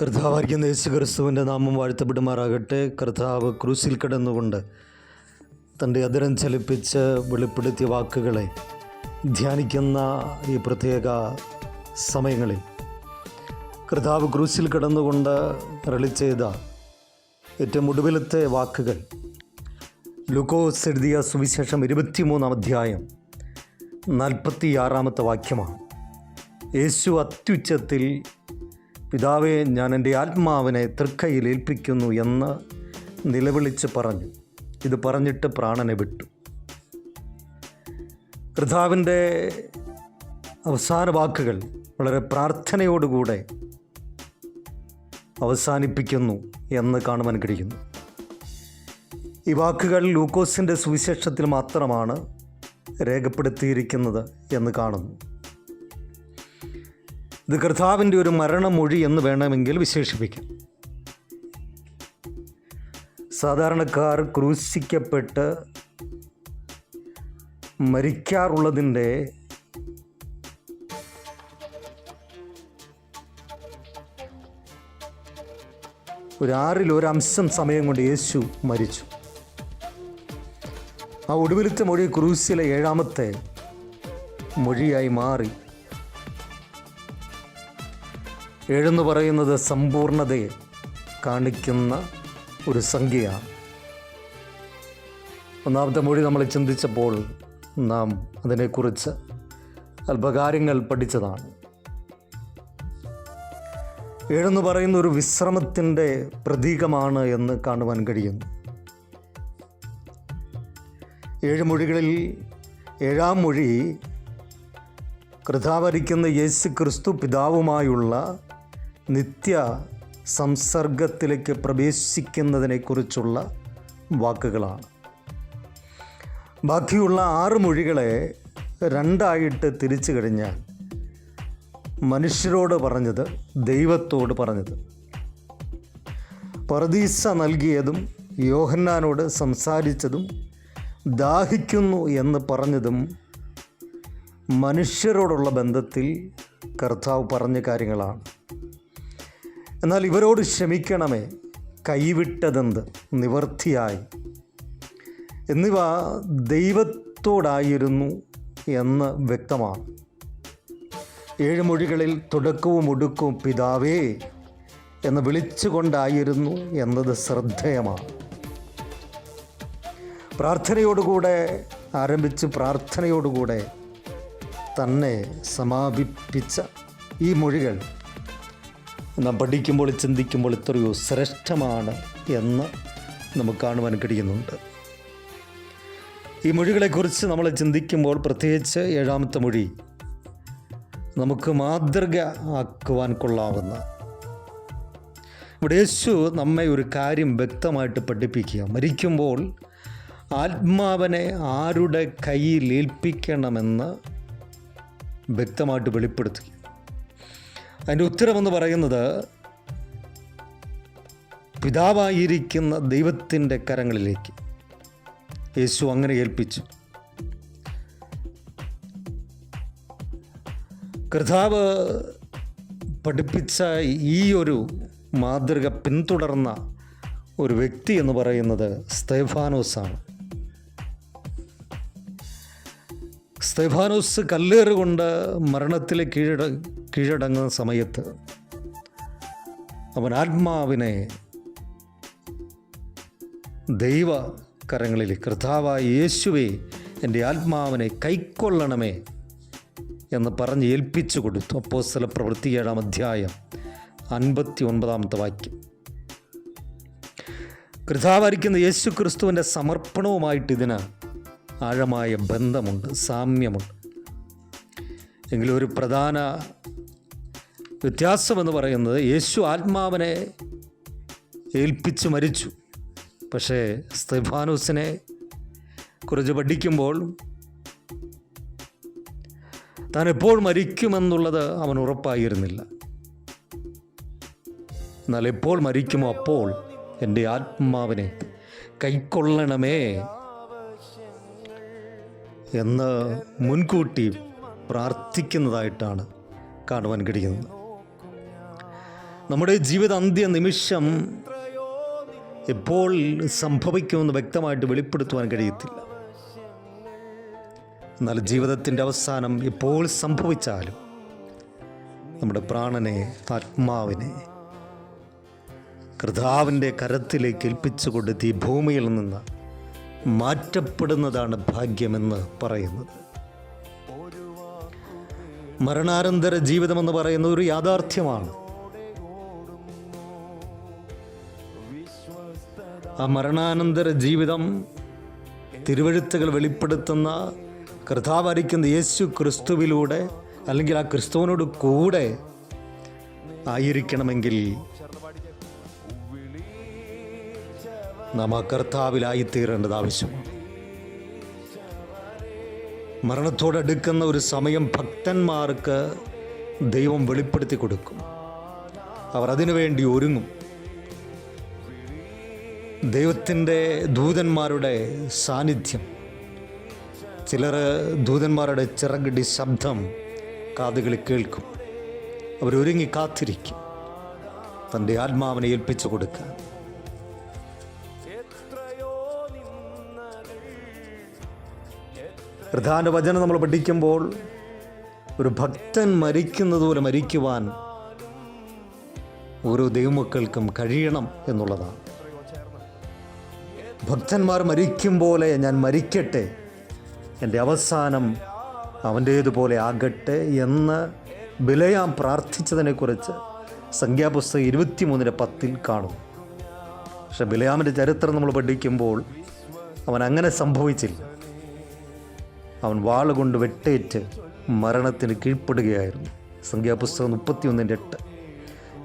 കർത്താവായിരിക്കുന്ന യേശു ക്രിസ്തുവിന്റെ നാമം വാഴ്ത്തപ്പെടുമാറാകട്ടെ. കർത്താവ് ക്രൂസിൽ കിടന്നുകൊണ്ട് തന്റെ അതിരം ചലിപ്പിച്ച് വെളിപ്പെടുത്തിയ വാക്കുകളെ ധ്യാനിക്കുന്ന ഈ പ്രത്യേക സമയങ്ങളിൽ കർത്താവ് ക്രൂസിൽ കിടന്നുകൊണ്ട് റളി ചെയ്ത ഏറ്റവും ഒടുവിലത്തെ വാക്കുകൾ. ലുക്കോസ് എഴുതിയ സുവിശേഷം ഇരുപത്തിമൂന്നാം അധ്യായം നാൽപ്പത്തിയാറാമത്തെ വാക്യമാണ്. യേശു അത്യുച്ചത്തിൽ പിതാവെ ഞാൻ എന്റെ ആത്മാവിനെ തൃക്കയിൽ ഏൽപ്പിക്കുന്നു എന്ന് നിലവിളിച്ച് പറഞ്ഞു. ഇത് പറഞ്ഞിട്ട് പ്രാണനെ വിട്ടു. കർത്താവിന്റെ അവസാന വാക്കുകൾ വളരെ പ്രാർത്ഥനയോടുകൂടെ അവസാനിപ്പിക്കുന്നു എന്ന് കാണുവാൻ കഴിയുന്നു. ഈ വാക്കുകൾ ലൂക്കോസിന്റെ സുവിശേഷത്തിൽ മാത്രമാണ് രേഖപ്പെടുത്തിയിരിക്കുന്നത് എന്ന് കാണുന്നു. ഇത് കർത്താവിന്റെ ഒരു മരണമൊഴി എന്ന് വേണമെങ്കിൽ വിശേഷിപ്പിക്കാം. സാധാരണക്കാർ ക്രൂശിക്കപ്പെട്ട് മരിക്കാറുള്ളതിന്റെ ഒരാറിൽ ഒരംശം സമയം കൊണ്ട് യേശു മരിച്ചു. ആ ഒടുവിലത്തെ മൊഴി ക്രൂസിലെ ഏഴാമത്തെ മൊഴിയായി മാറി. ഏഴെന്ന് പറയുന്നത് സമ്പൂർണതയെ കാണിക്കുന്ന ഒരു സംഖ്യയാണ്. ഒന്നാമത്തെ മൊഴി നമ്മൾ ചിന്തിച്ചപ്പോൾ നാം അതിനെക്കുറിച്ച് അല്പകാര്യങ്ങൾ പഠിച്ചതാണ്. ഏഴെന്ന് പറയുന്ന ഒരു വിശ്രമത്തിന്റെ പ്രതീകമാണ് എന്ന് കാണുവാൻ കഴിയുന്നു. ഏഴ് മൊഴികളിൽ ഏഴാം മൊഴി കൃതാവരിക്കുന്ന യേശു ക്രിസ്തു പിതാവുമായുള്ള നിത്യ സംസർഗത്തിലേക്ക് പ്രവേശിക്കുന്നതിനെക്കുറിച്ചുള്ള വാക്കുകളാണ്. ബാക്കിയുള്ള ആറ് മൊഴികളെ രണ്ടായിട്ട് തിരിച്ചു കഴിഞ്ഞാൽ മനുഷ്യരോട് പറഞ്ഞത് ദൈവത്തോട് പറഞ്ഞത്. പറദീസ നൽകിയതും യോഹന്നാനോട് സംസാരിച്ചതും ദാഹിക്കുന്നു എന്ന് പറഞ്ഞതും മനുഷ്യരോടുള്ള ബന്ധത്തിൽ കർത്താവ് പറഞ്ഞ കാര്യങ്ങളാണ്. എന്നാൽ ഇവരോട് ക്ഷമിക്കണമേ. കൈവിട്ടതെന്ത്? നിവർത്തിയായി. എന്നിവ ദൈവത്തോടായിരുന്നു എന്ന് വ്യക്തമാണ്. ഏഴ് മൊഴികളിൽ തുടക്കവും ഒടുക്കവും പിതാവേ എന്ന് വിളിച്ചുകൊണ്ടായിരുന്നു എന്നത് ശ്രദ്ധേയമാണ്. പ്രാർത്ഥനയോടുകൂടെ ആരംഭിച്ച് പ്രാർത്ഥനയോടുകൂടെ തന്നെ സമാപിപ്പിച്ച ഈ മൊഴികൾ നാം പഠിക്കുമ്പോൾ ചിന്തിക്കുമ്പോൾ എത്രയോ ശ്രേഷ്ഠമാണ് എന്ന് നമുക്ക് കാണുവാൻ കഴിയുന്നുണ്ട്. ഈ മൊഴികളെക്കുറിച്ച് നമ്മൾ ചിന്തിക്കുമ്പോൾ പ്രത്യേകിച്ച് ഏഴാമത്തെ മൊഴി നമുക്ക് മാതൃക ആക്കുവാൻ കൊള്ളാവുന്ന. ഇവിടെ യേശു നമ്മെ ഒരു കാര്യം വ്യക്തമായിട്ട് പഠിപ്പിക്കുക. മരിക്കുമ്പോൾ ആത്മാവനെ ആരുടെ കയ്യിൽ ഏൽപ്പിക്കണമെന്ന് വ്യക്തമായിട്ട് വെളിപ്പെടുത്തി അതിന്റെ ഉത്തരമെന്ന് പറയുന്നത് പിതാവായിരിക്കുന്ന ദൈവത്തിന്റെ കരങ്ങളിലേക്ക് യേശു അങ്ങനെ ഏൽപ്പിച്ചു. കർത്താവ് പഠിപ്പിച്ച ഈ ഒരു മാതൃക പിന്തുടർന്ന ഒരു വ്യക്തി എന്ന് പറയുന്നത് സ്തേഫാനോസാണ്. സ്തേഫാനോസ് കല്ലേറുകൊണ്ട് മരണത്തിലെ കീഴട കീഴടങ്ങുന്ന സമയത്ത് അവൻ ആത്മാവിനെ ദൈവ കരങ്ങളിൽ കർത്താവായി യേശുവേ എന്റെ ആത്മാവിനെ കൈക്കൊള്ളണമേ എന്ന് പറഞ്ഞ് ഏൽപ്പിച്ചു കൊടുത്തു. അപ്പോസ്തല പ്രവൃത്തി ഏഴാം അധ്യായം അൻപത്തി ഒൻപതാമത്തെ വാക്യം. കൃതാവായിരിക്കുന്ന യേശു ക്രിസ്തുവിന്റെ സമർപ്പണവുമായിട്ട് ഇതിന് ആഴമായ ബന്ധമുണ്ട് സാമ്യമുണ്ട്. എങ്കിലും ഒരു പ്രധാന വ്യത്യാസമെന്ന് പറയുന്നത് യേശു ആത്മാവിനെ ഏൽപ്പിച്ച് മരിച്ചു. പക്ഷേ സ്തെഫാനോസിനെ കുറിച്ച് പഠിക്കുമ്പോൾ താൻ എപ്പോൾ മരിക്കുമെന്നുള്ളത് അവൻ ഉറപ്പായിരുന്നില്ല. എന്നാൽ എപ്പോൾ മരിക്കുമോ അപ്പോൾ എന്റെ ആത്മാവിനെ കൈക്കൊള്ളണമേ എന്ന് മുൻകൂട്ടി പ്രാർത്ഥിക്കുന്നതായിട്ടാണ് കാണുവാൻ കഴിയുന്നത്. നമ്മുടെ ജീവിത അന്ത്യ നിമിഷം എപ്പോൾ സംഭവിക്കുമെന്ന് വ്യക്തമായിട്ട് വെളിപ്പെടുത്തുവാൻ കഴിയത്തില്ല. എന്നാൽ ജീവിതത്തിന്റെ അവസാനം എപ്പോൾ സംഭവിച്ചാലും നമ്മുടെ പ്രാണനെ ആത്മാവിനെ കർത്താവിന്റെ കരത്തിലേക്ക് ഏൽപ്പിച്ചുകൊണ്ട് ഈ ഭൂമിയിൽ നിന്ന് മാറ്റപ്പെടുന്നതാണ് ഭാഗ്യമെന്ന് പറയുന്നത്. മരണാനന്തര ജീവിതമെന്ന് പറയുന്ന ഒരു യാഥാർത്ഥ്യമാണ്. ആ മരണാനന്തര ജീവിതം തിരുവഴുത്തുകൾ വെളിപ്പെടുത്തുന്ന കർത്താവരിക്കുന്ന യേശു ക്രിസ്തുവിലൂടെ അല്ലെങ്കിൽ ആ ക്രിസ്തുവിനോട് കൂടെ ആയിരിക്കണമെങ്കിൽ നാം ആ കർത്താവിലായിത്തീരേണ്ടത് ആവശ്യമാണ് മരണത്തോടടുക്കുന്ന ഒരു സമയം ഭക്തന്മാർക്ക് ദൈവം വെളിപ്പെടുത്തി കൊടുക്കും. അവർ അതിനുവേണ്ടി ഒരുങ്ങും. ദൈവത്തിന്റെ ദൂതന്മാരുടെ സാന്നിധ്യം. ചിലർ ദൂതന്മാരുടെ ചിറകിടി ശബ്ദം കാതുകളിൽ കേൾക്കും. അവരൊരുങ്ങി കാത്തിരിക്കും. തന്റെ ആത്മാവിനെ ഏൽപ്പിച്ചു കൊടുക്കാൻ. പ്രധാന വചനം നമ്മൾ പഠിക്കുമ്പോൾ ഒരു ഭക്തൻ മരിക്കുന്നത് പോലെ മരിക്കുവാൻ ഓരോ ദൈവമക്കൾക്കും കഴിയണം എന്നുള്ളതാണ്. ഭക്തന്മാർ മരിക്കും പോലെ ഞാൻ മരിക്കട്ടെ എന്റെ അവസാനം അവന്റേതുപോലെ ആകട്ടെ എന്ന് ബിലയാം പ്രാർത്ഥിച്ചതിനെക്കുറിച്ച് സംഖ്യാപുസ്തകം ഇരുപത്തിമൂന്നിന്റെ പത്തിൽ കാണും പക്ഷെ ബിലയാമിന്റെ ചരിത്രം നമ്മൾ പഠിക്കുമ്പോൾ അവൻ അങ്ങനെ സംഭവിച്ചില്ല. അവൻ വാളുകൊണ്ട് വെട്ടേറ്റ് മരണത്തിന് കീഴ്പ്പെടുകയായിരുന്നു. സംഖ്യാപുസ്തകം മുപ്പത്തിയൊന്നിന്റെ എട്ട്.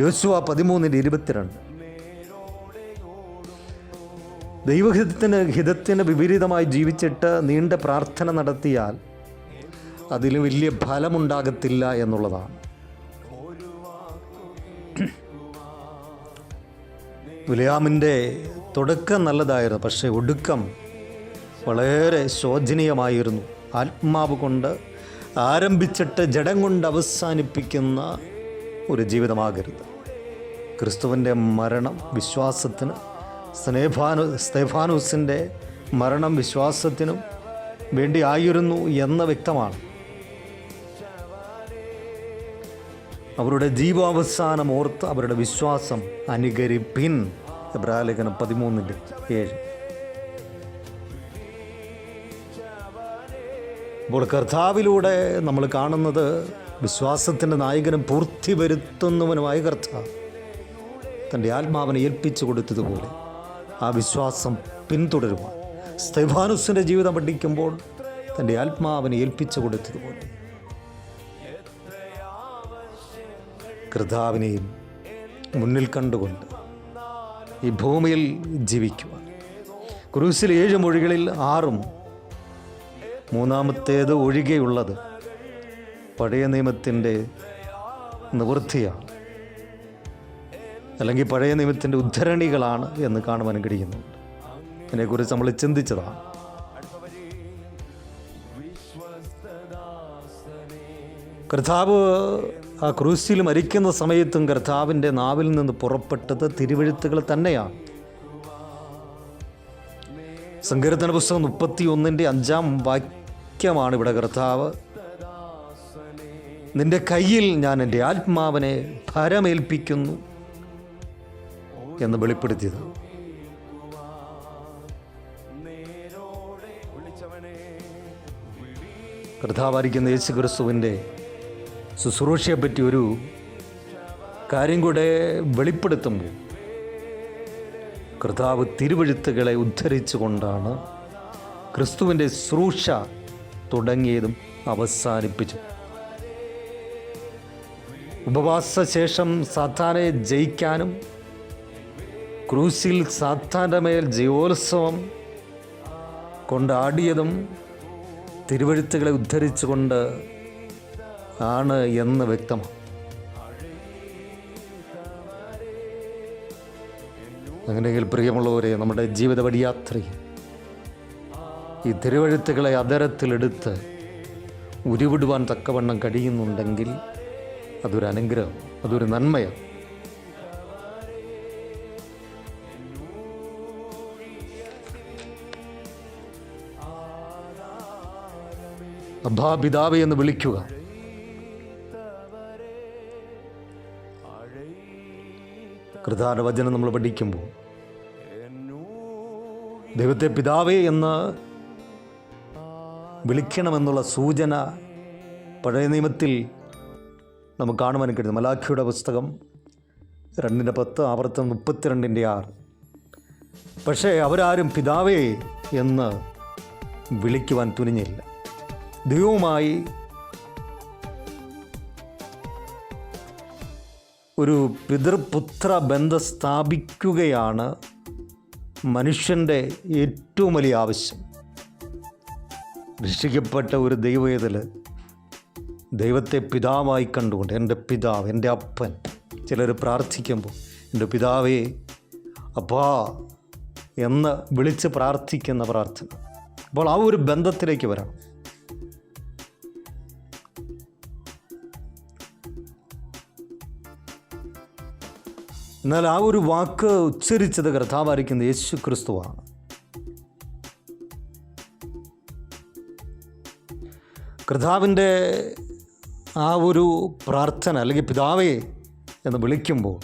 യോശുവ പതിമൂന്നിന്റെ ഇരുപത്തിരണ്ട്. ദൈവഹിതത്തിന് ഹിതത്തിന് വിപരീതമായി ജീവിച്ചിട്ട് നീണ്ട പ്രാർത്ഥന നടത്തിയാൽ അതിൽ വലിയ ഫലമുണ്ടാകത്തില്ല എന്നുള്ളതാണ്. വിലയാമിന്റെ തുടക്കം നല്ലതായിരുന്നു പക്ഷേ ഒടുക്കം വളരെ ശോചനീയമായിരുന്നു. ആത്മാവ് കൊണ്ട് ആരംഭിച്ചിട്ട് ജഡം കൊണ്ട് അവസാനിപ്പിക്കുന്ന ഒരു ജീവിതമാകരുത്. ക്രിസ്തുവിന്റെ മരണം വിശ്വാസത്തിന് സ്നേഫാനു സ്തേഫാനൂസിന്റെ മരണം വിശ്വാസത്തിനും വേണ്ടി ആയിരുന്നു എന്ന് വ്യക്തമാണ്. അവരുടെ ജീവാവസാനം ഓർത്ത് അവരുടെ വിശ്വാസം അനുകരിപ്പിൻ. എബ്രാലേഖനം പതിമൂന്നിന്റെ ഏഴ്. അപ്പോൾ കർത്താവിലൂടെ നമ്മൾ കാണുന്നത് വിശ്വാസത്തിന്റെ നായകനും പൂർത്തി വരുത്തുന്നവനുമായ കർത്താവ് തന്റെ ആത്മാവിനെ ഏൽപ്പിച്ചു കൊടുത്തതുപോലെ ആ വിശ്വാസം പിന്തുടരുവാൻ. സ്തൈഭാനുസിന്റെ ജീവിതം പഠിക്കുമ്പോൾ തന്റെ ആത്മാവിനെ ഏൽപ്പിച്ചു കൊടുത്തതുപോലെ. കർത്താവിനെയും മുന്നിൽ കണ്ടുകൊണ്ട് ഈ ഭൂമിയിൽ ജീവിക്കുവാൻ. ക്രൂസിൽ ഏഴ് മൊഴികളിൽ ആറും മൂന്നാമത്തേത് ഒഴികെയുള്ളത്. പഴയ നിയമത്തിന്റെ നിവൃത്തിയാണ്. അല്ലെങ്കിൽ പഴയ നിയമത്തിന്റെ ഉദ്ധരണികളാണ് എന്ന് കാണുവാൻ കഴിയുന്നുണ്ട്. അതിനെക്കുറിച്ച് നമ്മൾ ചിന്തിച്ചതാണ്. കർത്താവ് ആ ക്രൂശിൽ മരിക്കുന്ന സമയത്തും കർത്താവിന്റെ നാവിൽ നിന്ന് പുറപ്പെട്ടത് തിരുവഴുത്തുകൾ തന്നെയാണ്. സങ്കീർത്തന പുസ്തകം മുപ്പത്തി ഒന്നിന്റെ അഞ്ചാം വാക്യമാണ് ഇവിടെ കർത്താവ്. നിന്റെ കയ്യിൽ ഞാൻ എന്റെ ആത്മാവിനെ ഭരമേൽപ്പിക്കുന്നു എന്ന് വെളിപ്പെടുത്തിയത്. കർത്താവായിരിക്കുന്ന യേശു ക്രിസ്തുവിന്റെ ശുശ്രൂഷയെപ്പറ്റി ഒരു കാര്യം കൂടെ വെളിപ്പെടുത്തുമ്പോൾ കർത്താവ് തിരുവഴുത്തുകളെ ഉദ്ധരിച്ചുകൊണ്ടാണ് ക്രിസ്തുവിന്റെ ശുശ്രൂഷ തുടങ്ങിയതും അവസാനിപ്പിച്ചു. ഉപവാസ ശേഷം സാത്താനെ ജയിക്കാനും ക്രൂസിൽ സാത്താന്റെ മേൽ ജയോത്സവം കൊണ്ടാടിയതും തിരുവഴുത്തുകളെ ഉദ്ധരിച്ചുകൊണ്ട് ആണ് എന്ന് വ്യക്തമാണ്. അങ്ങനെയെങ്കിൽ പ്രിയമുള്ളവരെ നമ്മുടെ ജീവിത വഴിയാത്രയിൽ ഈ തിരുവഴുത്തുകളെ അതരത്തിലെടുത്ത് ഉരുവിടുവാൻ തക്കവണ്ണം കഴിയുന്നുണ്ടെങ്കിൽ അതൊരു അനുഗ്രഹം അതൊരു നന്മയാണ്. അബ്ബാ എന്ന് വിളിക്കുക. കൃതാരവചനം നമ്മൾ പഠിക്കുമ്പോൾ ദൈവത്തെ പിതാവേ എന്ന് വിളിക്കണമെന്നുള്ള സൂചന പഴയ നിയമത്തിൽ നമുക്ക് കാണുവാൻ കഴിയുന്നു മലാഖിയുടെ പുസ്തകം രണ്ടിന്റെ പത്ത് ആവർത്തം മുപ്പത്തിരണ്ടിന്റെ ആറ്. പക്ഷേ അവരാരും പിതാവേ എന്ന് വിളിക്കുവാൻ തുനിഞ്ഞില്ല. ദൈവവുമായി ഒരു പിതൃപുത്ര ബന്ധം സ്ഥാപിക്കുകയാണ് മനുഷ്യന്റെ ഏറ്റവും വലിയ ആവശ്യം. രക്ഷിക്കപ്പെട്ട ഒരു ദൈവവേദൽ ദൈവത്തെ പിതാവായി കണ്ടുകൊണ്ട് എന്റെ പിതാവ് എന്റെ അപ്പൻ ചിലർ പ്രാർത്ഥിക്കുമ്പോൾ എന്റെ പിതാവേ അപ്പാ എന്ന് വിളിച്ച് പ്രാർത്ഥിക്കുന്ന പ്രാർത്ഥന. അപ്പോൾ ആ ഒരു ബന്ധത്തിലേക്ക് വരണം എന്നാൽ ആ ഒരു വാക്ക് ഉച്ചരിച്ചത് കർത്താവായിരിക്കുന്ന യേശു ക്രിസ്തുവാണ് കർത്താവിന്റെ ആ ഒരു പ്രാർത്ഥന അല്ലെങ്കിൽ പിതാവേ എന്ന് വിളിക്കുമ്പോൾ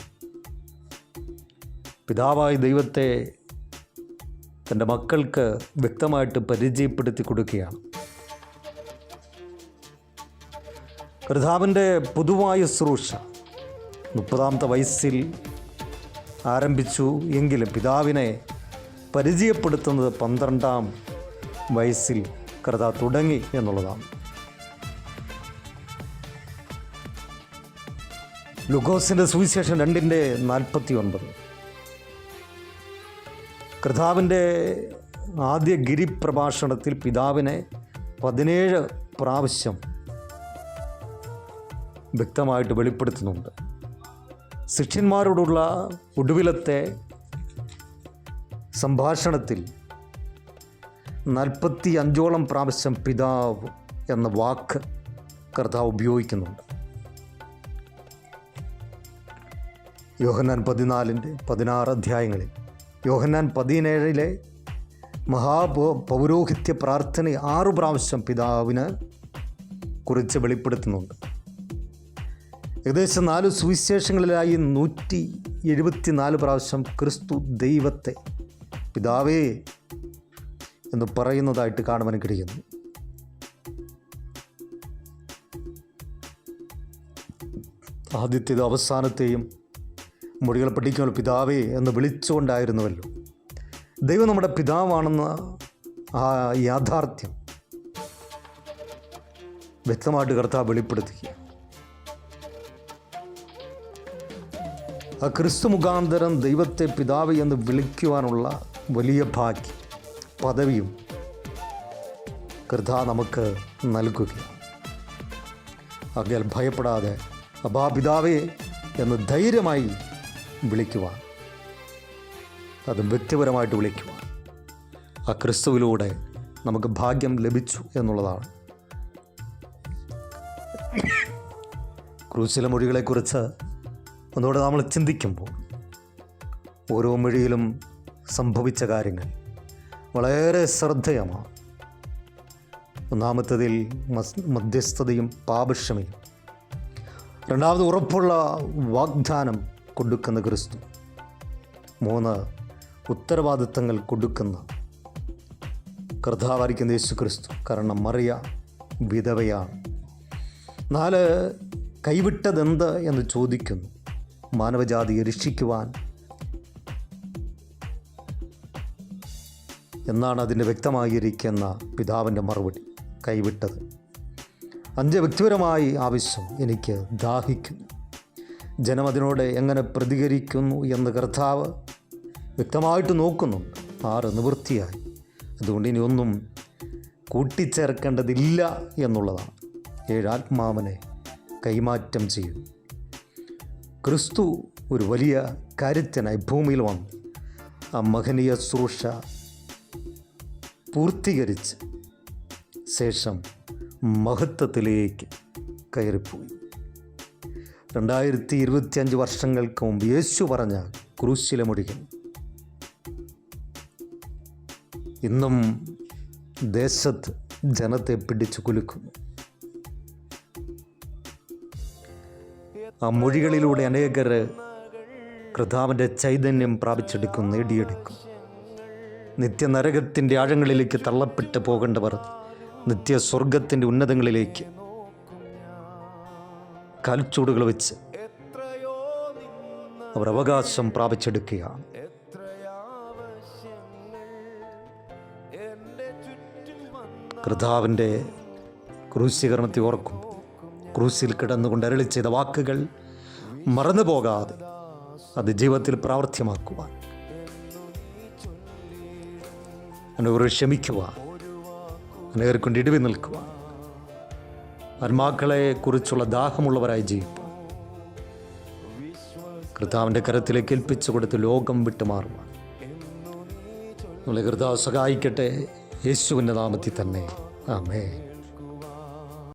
പിതാവായ ദൈവത്തെ തന്റെ മക്കൾക്ക് വ്യക്തമായിട്ട് പരിചയപ്പെടുത്തി കൊടുക്കുകയാണ്. കർത്താവിന്റെ പൊതുവായ ശ്രൂഷ മുപ്പതാമത്തെ വയസ്സിൽ ആരംഭിച്ചു എങ്കിലും പിതാവിനെ പരിചയപ്പെടുത്തുന്നത് പന്ത്രണ്ടാം വയസ്സിൽ കർത്താവ് തുടങ്ങി എന്നുള്ളതാണ്. ലുഗോസിന്റെ സുവിശേഷം രണ്ടിന്റെ നാൽപ്പത്തി ഒൻപത് കർത്താവിന്റെ ആദ്യ ഗിരിപ്രഭാഷണത്തിൽ പിതാവിനെ പതിനേഴ് പ്രാവശ്യം വ്യക്തമായിട്ട് വെളിപ്പെടുത്തുന്നുണ്ട്. ശിഷ്യന്മാരോടുള്ള ഒടുവിലത്തെ സംഭാഷണത്തിൽ നാൽപ്പത്തി അഞ്ചോളം പ്രാവശ്യം പിതാവ് എന്ന വാക്ക് കർത്താവ് ഉപയോഗിക്കുന്നുണ്ട്. യോഹന്നാൻ പതിനാലിന്റെ പതിനാറ് അധ്യായങ്ങളിൽ. യോഹന്നാൻ പതിനേഴിലെ മഹാപൗ പൗരോഹിത്യ പ്രാർത്ഥന ആറു പ്രാവശ്യം പിതാവിന് കുറിച്ച് വെളിപ്പെടുത്തുന്നുണ്ട്. ഏകദേശം നാല് സുവിശേഷങ്ങളിലായി നൂറ്റി എഴുപത്തി നാല് പ്രാവശ്യം ക്രിസ്തു ദൈവത്തെ പിതാവേ എന്ന് പറയുന്നതായിട്ട് കാണുവാൻ കഴിയുന്നു. ആദ്യത്തേത് അവസാനത്തെയും മൊഴികൾ പഠിക്കുമ്പോൾ പിതാവേ എന്ന് വിളിച്ചുകൊണ്ടായിരുന്നുവല്ലോ. ദൈവം നമ്മുടെ പിതാവാണെന്ന ആ യാഥാർത്ഥ്യം വ്യക്തമായിട്ട് കർത്താവ് വെളിപ്പെടുത്തുക ആ ക്രിസ്തു മുഖാന്തരം ദൈവത്തെ പിതാവ് എന്ന് വിളിക്കുവാനുള്ള വലിയ ഭാഗ്യം പദവിയും കർത്താവ് നമുക്ക് നൽകുകയാണ്. അതിൽ ഭയപ്പെടാതെ അബാ പിതാവേ എന്ന് ധൈര്യമായി വിളിക്കുവാൻ. അത് വ്യക്തിപരമായിട്ട് വിളിക്കുവാൻ. ആ ക്രിസ്തുവിലൂടെ നമുക്ക് ഭാഗ്യം ലഭിച്ചു എന്നുള്ളതാണ്. ക്രൂശിലെ മൊഴികളെക്കുറിച്ച് ഒന്നുകൂടെ നമ്മൾ ചിന്തിക്കുമ്പോൾ ഓരോ മൊഴിയിലും സംഭവിച്ച കാര്യങ്ങൾ വളരെ ശ്രദ്ധേയമാണ്. ഒന്നാമത്തതിൽ മധ്യസ്ഥതയും പാപക്ഷമയും. രണ്ടാമത് ഉറപ്പുള്ള വാഗ്ദാനം കൊടുക്കുന്ന ക്രിസ്തു. മൂന്ന് ഉത്തരവാദിത്തങ്ങൾ കൊടുക്കുന്ന കർത്താവായിരിക്കുന്ന യേശു ക്രിസ്തു കാരണം മറിയ വിധവയാണ്. നാല് കൈവിട്ടതെന്ത് എന്ന് ചോദിക്കുന്നു. മാനവജാതിയെ രക്ഷിക്കുവാൻ എന്നാണ് അതിന്റെ വ്യക്തമായിരിക്കുന്ന പിതാവിന്റെ മറുപടി. കൈവിട്ടത്. അഞ്ച് വ്യക്തിപരമായി ആവശ്യം എനിക്ക് ദാഹിക്കുന്നു. ജനം അതിനോട് എങ്ങനെ പ്രതികരിക്കുന്നു എന്ന് കർത്താവ് വ്യക്തമായിട്ട് നോക്കുന്നുണ്ട് ആറ് നിവൃത്തിയായി. അതുകൊണ്ട് ഇനി ഒന്നും കൂട്ടിച്ചേർക്കേണ്ടതില്ല എന്നുള്ളതാണ്. ഏഴാത്മാവനെ കൈമാറ്റം ചെയ്യും. ക്രിസ്തു ഒരു വലിയ കാര്യത്തിനായി ഭൂമിയിൽ വന്നു. ആ മഹനീയ ശുശ്രൂഷ പൂർത്തീകരിച്ച് ശേഷം മഹത്വത്തിലേക്ക് കയറിപ്പോയി. രണ്ടായിരത്തി ഇരുപത്തിയഞ്ച് വർഷങ്ങൾക്ക് മുമ്പ് യേശു പറഞ്ഞ ക്രൂശിലെ മുടികൾ ഇന്നും ദേശത്ത് ജനത്തെ പിടിച്ചു കുലുക്കുന്നു ആ മൊഴികളിലൂടെ അനേകർ കർത്താവിന്റെ ചൈതന്യം പ്രാപിച്ചെടുക്കും നേടിയെടുക്കും. നിത്യനരകത്തിന്റെ ആഴങ്ങളിലേക്ക് തള്ളപ്പെട്ട് പോകേണ്ടവർ നിത്യസ്വർഗത്തിന്റെ ഉന്നതങ്ങളിലേക്ക് കാൽച്ചൂടുകൾ വെച്ച് അവർ അവകാശം പ്രാപിച്ചെടുക്കുകയാണ്. കർത്താവിന്റെ ക്രൂശീകരണത്തെ ഓർക്കും. ക്രൂശിൽ കിടന്നുകൊണ്ട് അരളി ചെയ്ത വാക്കുകൾ മറന്നു പോകാതെ അത് ജീവിതത്തിൽ പ്രാവർത്തിയമാക്കുവാൻ അനവർ ക്ഷമിക്കുവാൻ അനേകർക്കൊണ്ട് കൊണ്ട് ഇടിവി നിൽക്കുവാൻ ആത്മാക്കളെ കുറിച്ചുള്ള ദാഹമുള്ളവരായി ജീവിക്കും കർത്താവിന്റെ കരത്തിലേക്ക് ഏൽപ്പിച്ചു കൊടുത്ത് ലോകം വിട്ടുമാറുവാൻ നമ്മളെ കർത്താവ് സഹായിക്കട്ടെ. യേശുവിന്റെ നാമത്തിൽ തന്നെ. ആമേ